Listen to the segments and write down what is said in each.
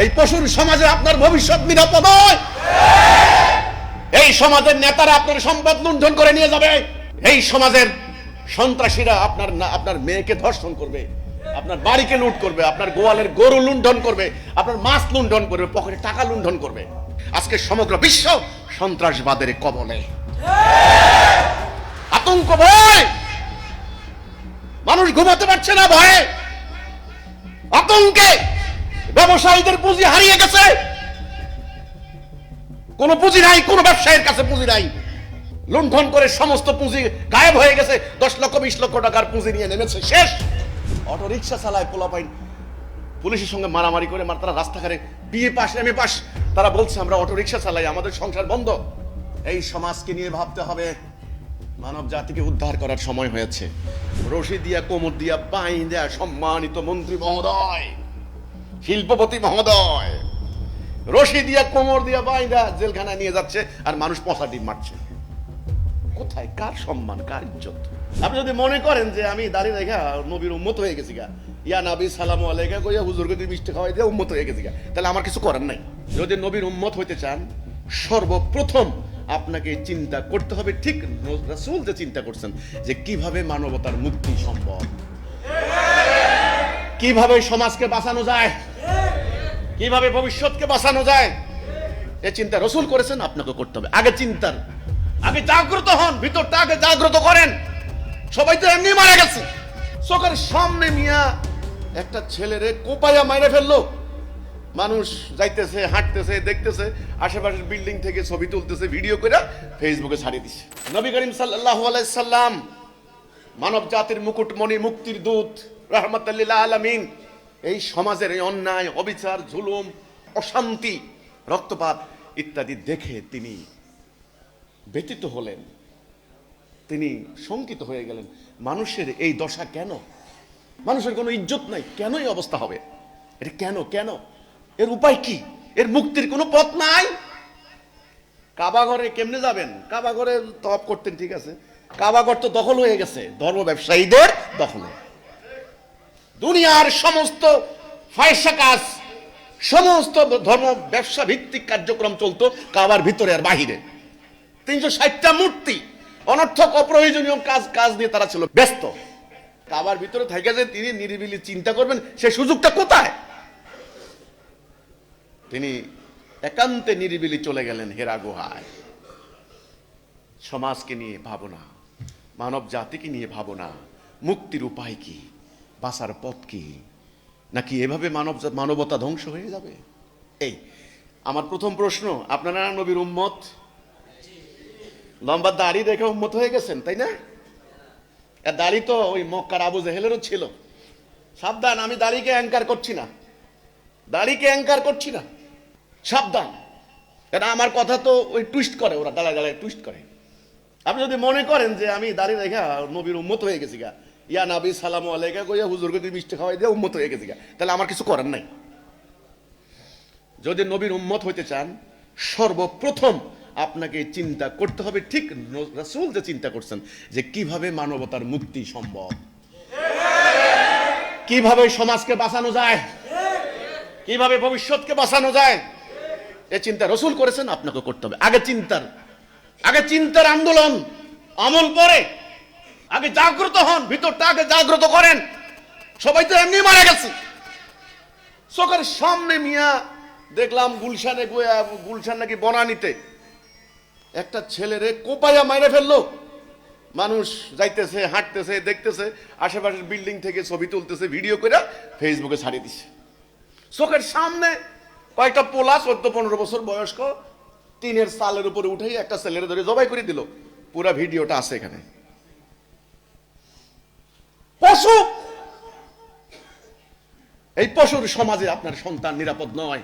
এই পশুর সমাজে আপনার ভবিষ্যৎ নিরাপদ নয় এই সমাজের নেতারা আপনার সম্পদ লুণ্ঠন করে নিয়ে যাবে। এই সমাজের সন্ত্রাসীরা আপনার আপনার মেয়েকে ধর্ষণ করবে, আপনার বাড়িকে লুট করবে, আপনার গোয়ালের গরু লুণ্ঠন করবে, আপনার মাছ লুণ্ঠন করবে, পকেটে টাকা লুণ্ঠন করবে। আজকে সমগ্র বিশ্ব সন্ত্রাসবাদের কবলে। আতঙ্ক ভয়। মানুষ ঘুমাতে পারছে না ভয়ে। আতঙ্কে। ব্যবসায়ীদের পুঁজি হারিয়ে গেছে। কোনো পুঁজি নাই, কোনো ব্যবসায়ীর কাছে পুঁজি নাই। লুণ্ঠন করে সমস্ত পুঁজি গায়েব হয়ে গেছে। দশ লক্ষ, বিশ লক্ষ টাকার পুঁজি নিয়ে নেমেছে। শেষ। অটো রিক্সা চালায় পোলাপাইন। পুলিশের সঙ্গে মারামারি করে মার তারা রাস্তাঘাটে বিয়ে পাশ এম এ পাশ তারা বলছে, আমরা অটো রিক্সা চালাই, আমাদের সংসার বন্ধ। এই সমাজকে নিয়ে ভাবতে হবে। মানব জাতিকে উদ্ধার করার সময় হয়েছে। রশি দিয়া, কোমর দিয়া বাই দেয়া সম্মানিত মন্ত্রী মহোদয়। শিল্পপতি মহোদয়। রশি দিয়া, কোমর দিয়া বাই দেয়া জেলখানায় নিয়ে যাচ্ছে আর মানুষ পচা ডিম মারছে। কোথায়? কার সম্মান? কার ইজ্জত? আপনি যদি মনে করেন যে আমি দাঁড়িয়ে রেখা নবীর উম্মত হয়ে গেছি গা, ইয়া নবী সালামু আলাইকা কইয়া হুজুরকে দুই মিষ্টি খাওয়াই দিয়ে উম্মত হয়ে গেছি গা, তাহলে আমার কিছু করার নাই। যদি নবীর উম্মত হইতে চান, সর্বপ্রথম আপনাকে চিন্তা করতে হবে, ঠিক রাসূল যে চিন্তা করছেন যে কীভাবে মানবতার মুক্তি সম্ভব? কীভাবে সমাজকে বাঁচানো যায়? কীভাবে ভবিষ্যৎকে বাঁচানো যায়? এ চিন্তা রসুল করেছেন, আপনাকে করতে হবে। আগে চিন্তার। আগে জাগ্রত হন, ভিতরটা আগে জাগ্রত করেন। সবাই তো এমনি মারা গেছে। চোখের সামনে মিয়া একটা ছেলেরে কোপায়া মাইরে ফেলল। মানুষ যাইতেছে, হাঁটতেছে, দেখতেছে, আশেপাশের বিল্ডিং থেকে ছবি তুলতেছে, ভিডিও করে ফেসবুকে ছাড়িয়ে দিচ্ছে নবী করিম সাল্লাহ সাল্লাম মানব জাতির মুকুটমণি, মুক্তির দূত আলমিন। এই সমাজের এই অন্যায়, অবিচার, জুলুম, অশান্তি, রক্তপাত ইত্যাদি দেখে তিনি ব্যতীত হলেন। তিনি শঙ্কিত হয়ে গেলেন, মানুষের এই দশা কেন? মানুষের কোনো ইজ্জত নাই, কেন এই অবস্থা হবে? এটা কেন কেন? এর উপায় কি? এর মুক্তির কোনো পথ নাই? কাবা ঘরে কেমনে যাবেন? কাবা ঘরে তপ করতেন, ঠিক আছে। কাবা ঘর তো দখল হয়ে গেছে, ধর্ম ব্যবসায়ীদের দখলে। দুনিয়ার সমস্ত ফায়সা কাজ, সমস্ত ধর্ম ব্যবসা ভিত্তিক কার্যক্রম চলতো কাবার ভিতরে আর বাহিরে। তিনশো ষাটটা মূর্তি, অনর্থক অপ্রয়োজনীয় কাজ কাজ নিয়ে তারা ছিল ব্যস্ত। কাবার ভিতরে থাকে যে তিনি নিরিবিলি চিন্তা করবেন, সে সুযোগটা কোথায়? তিনি একান্তে নিরিবিলি চলে গেলেন হেরা গুহায়। সমাজকে নিয়ে ভাবনা মানব জাতিকে নিয়ে ভাবনা, মুক্তির উপায় কি? বাঁচার পথ কি? নাকি এভাবে মানব মানবতা ধ্বংস হয়ে যাবে? এই, আমার প্রথম প্রশ্ন, আপনারা নবীর উম্মত? লম্বা দাড়ি দেখে উম্মত হয়ে গেছেন, তাই না? দাড়ি তো ওই মক্কার আবু জেহেলেরও ছিল। সাবধান, আমি দাড়িকে অ্যাঙ্কার করছি না। দাড়িকে অ্যাঙ্কার করছি না। সাবধান। এটা আমার কথা তো ওই টুইস্ট করে, ওরা দাঁড়ায় দাঁড়ায় টুইস্ট করে। আপনি যদি মনে করেন যে আমি দাঁড়িয়ে রেখা নবীর উন্মত হয়ে গেছি গা ইয়া নবী, সালাম আলাইকা, কইয়া হুজুরকে দুই মিষ্টি খাওয়াই দিয়ে উম্মত হয়ে গেছে তাহলে আমার কিছু করার নাই। যদি নবীর উম্মত হইতে চান, সর্বপ্রথম আপনাকে চিন্তা করতে হবে, ঠিক রাসূল যে চিন্তা করছেন, যে কীভাবে মানবতার মুক্তি সম্ভব? কীভাবে সমাজকে বাঁচানো যায়? কীভাবে ভবিষ্যৎকে বাঁচানো যায়? এ চিন্তা রসুল করেছেন, আপনাকে করতে হবে। আগে চিন্তার আগে চিন্তার আন্দোলন, আমল পরে আগে জাগ্রত হন, ভিতরটা আগে জাগ্রত করেন। সবাই তো এমনি মারা গেছে। চোখের সামনে মিয়া দেখলাম গুলশানে গুলশান নাকি বনানিতে। একটা ছেলেরে কোপায়া মাইরে ফেলল। মানুষ যাইতেছে, হাঁটতেছে, দেখতেছে, আশেপাশের বিল্ডিং থেকে ছবি তুলতেছে, ভিডিও করে ফেসবুকে ছাড়িয়ে দিচ্ছে চোখের সামনে কয়েকটা পোলা চোদ্দ পনেরো বছর বয়স্ক, টিনের সালের উপরে উঠেই একটা ছেলের ধরে জবাই করে দিল। পুরা ভিডিওটা আছে এখানে পশু এই পশুর সমাজে আপনার সন্তান নিরাপদ নয়।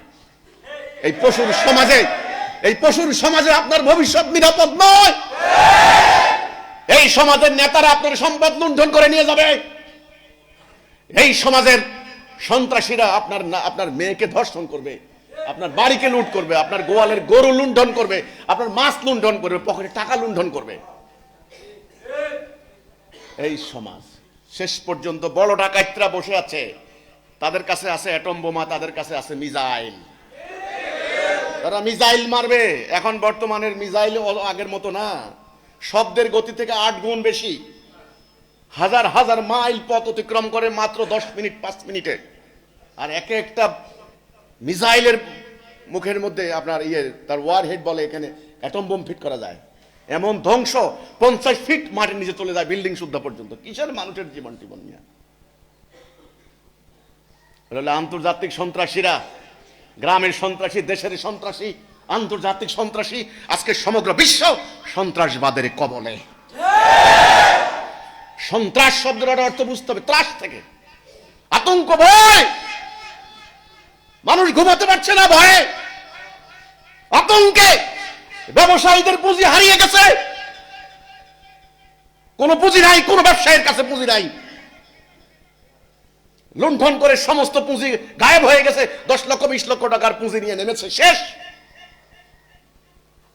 এই পশুর সমাজে, এই পশুর সমাজে আপনার ভবিষ্যৎ নিরাপদ নয়। এই সমাজের নেতারা আপনার সম্পদ লুণ্ঠন করে নিয়ে যাবে। এই সমাজের সন্ত্রাসীরা আপনার আপনার মেয়েকে ধর্ষণ করবে, আপনার বাড়িকে লুট করবে, আপনার গোয়ালের গরু লুণ্ঠন করবে, আপনার মাছ লুণ্ঠন করবে, পকেটে টাকা লুণ্ঠন করবে। এই সমাজ শেষ পর্যন্ত বড় ডাকাতরা বসে আছে। তাদের কাছে আছে অ্যাটম বোমা, তাদের কাছে আছে মিসাইল। তারা মিসাইল মারবে। এখন বর্তমানের মিসাইল আগের মতো না। শব্দের গতি থেকে আট গুণ বেশি। হাজার হাজার মাইল পথ অতিক্রম করে মাত্র দশ মিনিট, পাঁচ মিনিটে। আর এক একটা মিসাইলের মুখের মধ্যে আপনার ইয়ে তার ওয়ার হেড বলে, এখানে অ্যাটম বোম ফিট করা যায়। এমন ধ্বংস, পঞ্চাশ ফিট মাটির নিচে চলে যায়, বিল্ডিং সুদ্ধা পর্যন্ত। কিসের মানুষের জীবন জীবন নিয়ে? হলো আন্তর্জাতিক সন্ত্রাসীরা। গ্রামের সন্ত্রাসী, দেশের সন্ত্রাসী, আন্তর্জাতিক সন্ত্রাসী, আজকে সমগ্র বিশ্ব সন্ত্রাসবাদের কবলে। সন্ত্রাস শব্দের অর্থ বুঝতে হবে, ত্রাস থেকে। আতঙ্ক, ভয়। মানুষ ঘুমাতে পারছে না, ভয়ে। আতঙ্কে। ব্যবসায়ীদের পুঁজি হারিয়ে গেছে। কোনো পুঁজি নাই, কোনো ব্যবসায়ীর কাছে পুঁজি নাই। লুণ্ঠন করে সমস্ত পুঁজি গায়েব হয়ে গেছে। দশ লক্ষ, বিশ লক্ষ টাকার পুঁজি নিয়ে নেমেছে। শেষ!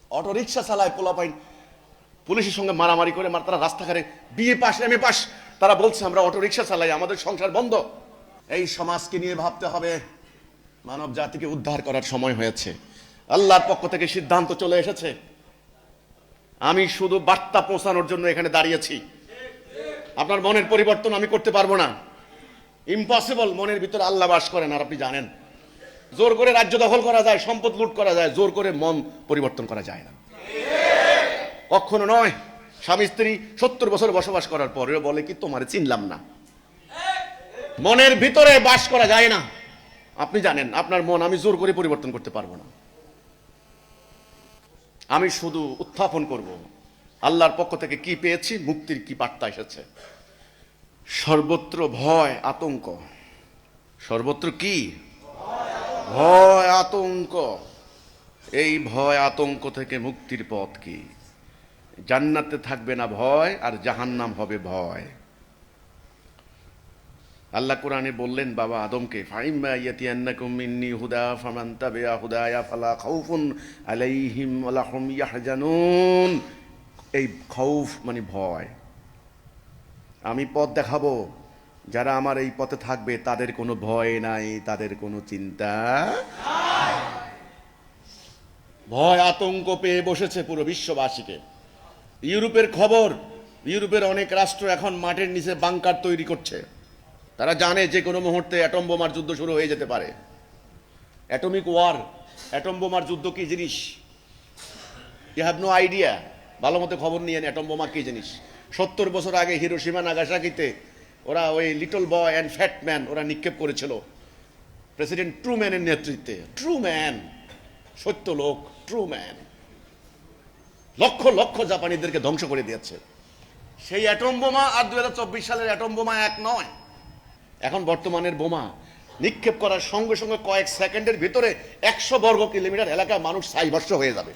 অটো রিক্সা চালায় পোলাপাইন। পুলিশের সঙ্গে মারামারি করে মার তারা রাস্তাঘাটে বিয়ে পাস এম এ পাস। তারা বলছে, আমরা অটো রিক্সা চালাই, আমাদের সংসার বন্ধ। এই সমাজকে নিয়ে ভাবতে হবে। মানব জাতিকে উদ্ধার করার সময় হয়েছে। আল্লাহর পক্ষ থেকে সিদ্ধান্ত চলে এসেছে। আমি শুধু বার্তা পৌঁছানোর জন্য এখানে দাঁড়িয়েছি। আপনার মনের পরিবর্তন আমি করতে পারব না। ইম্পসিবল মনের ভিতরে আল্লাহ বাস করেন, আর আপনি জানেন। জোর করে রাজ্য দখল করা যায়, সম্পদ লুট করা যায়, জোর করে মন পরিবর্তন করা যায় না। কখনো নয়, স্বামী স্ত্রী সত্তর বছর বসবাস করার পরেও বলে কি, তোমারে চিনলাম না। মনের ভিতরে বাস করা যায় না। আপনি জানেন, আপনার মন আমি জোর করে পরিবর্তন করতে পারব না। আমি শুধু উত্থাপন করব। আল্লাহর পক্ষ থেকে কি পেয়েছি? মুক্তির কি বার্তা এসেছে? সর্বত্র ভয় আতঙ্ক। সর্বত্র কি? ভয় আতঙ্ক। এই ভয় আতঙ্ক থেকে মুক্তির পথ কি? জান্নাতে থাকবে না ভয় আর জাহান্নাম হবে ভয়। আল্লাহ কোরআনে বললেন বাবা আদমকে ফাইম্মা ইয়াতিয়ান্নাকুম মিন্নি হুদা ফামান তাবিআ হুদায়া ফালা খাউফুন আলাইহিম ওয়ালা হুম ইয়াহজানুন। এই খৌফ মানে ভয়। আমি পথ দেখাবো। যারা আমার এই পথে থাকবে, তাদের কোনো ভয় নাই, তাদের কোনো চিন্তা ভয় আতঙ্ক পেয়ে বসেছে পুরো বিশ্ববাসীকে। ইউরোপের খবর, ইউরোপের অনেক রাষ্ট্র এখন মাঠের নিচে বাংকার তৈরি করছে। তারা জানে যে কোনো মুহূর্তে অ্যাটম বোমার যুদ্ধ শুরু হয়ে যেতে পারে। অ্যাটমিক ওয়ার, অ্যাটম বোমার যুদ্ধ কি জিনিস? You have no idea. ভালো মতো খবর নিয়ে অ্যাটম বোমা কি জিনিস? সত্তর বছর আগে হিরোসীমা নাগাসাকিতে ওরা ওই little boy and fat man ওরা নিক্ষেপ করেছিল। প্রেসিডেন্ট ট্রু ম্যানের নেতৃত্বে। ট্রু ম্যান সত্য লোক ট্রু ম্যান লক্ষ লক্ষ জাপানিদেরকে ধ্বংস করে দিয়েছে। সেই অ্যাটম বোমা আর দু হাজার চব্বিশ সালের অ্যাটম বোমা এক নয়। এখন বর্তমানের বোমা নিক্ষেপ করার সঙ্গে সঙ্গে কয়েক সেকেন্ডের ভিতরে একশো বর্গ কিলোমিটার এলাকা মানুষ সাইবর্ষ হয়ে যাবে।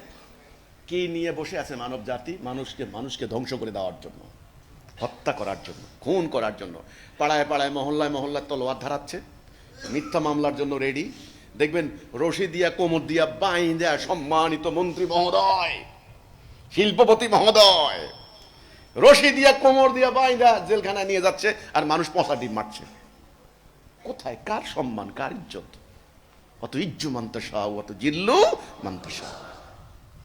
কি নিয়ে বসে আছে মানব জাতি? মানুষকে মানুষকে ধ্বংস করে দেওয়ার জন্য। হত্যা করার জন্য, খুন করার জন্য। পাড়ায় পাড়ায়, মহল্লায় মহল্লায় তলোয়ার ধারাচ্ছে। মিথ্যা মামলার জন্য রেডি দেখবেন রশি দিয়া কোমর দিয়া বাইন দেয়া সম্মানিত মন্ত্রী মহোদয়, শিল্পপতি মহোদয় রশি দিয়া কোমর দিয়া বাইন্দা জেলখানায় নিয়ে যাচ্ছে আর মানুষ পচা ডিম মারছে। কোথায়? কার সম্মান? কার ইজ্জত? অত ইজ্জু মান্তসা, অত জিল্লু মান্তসা।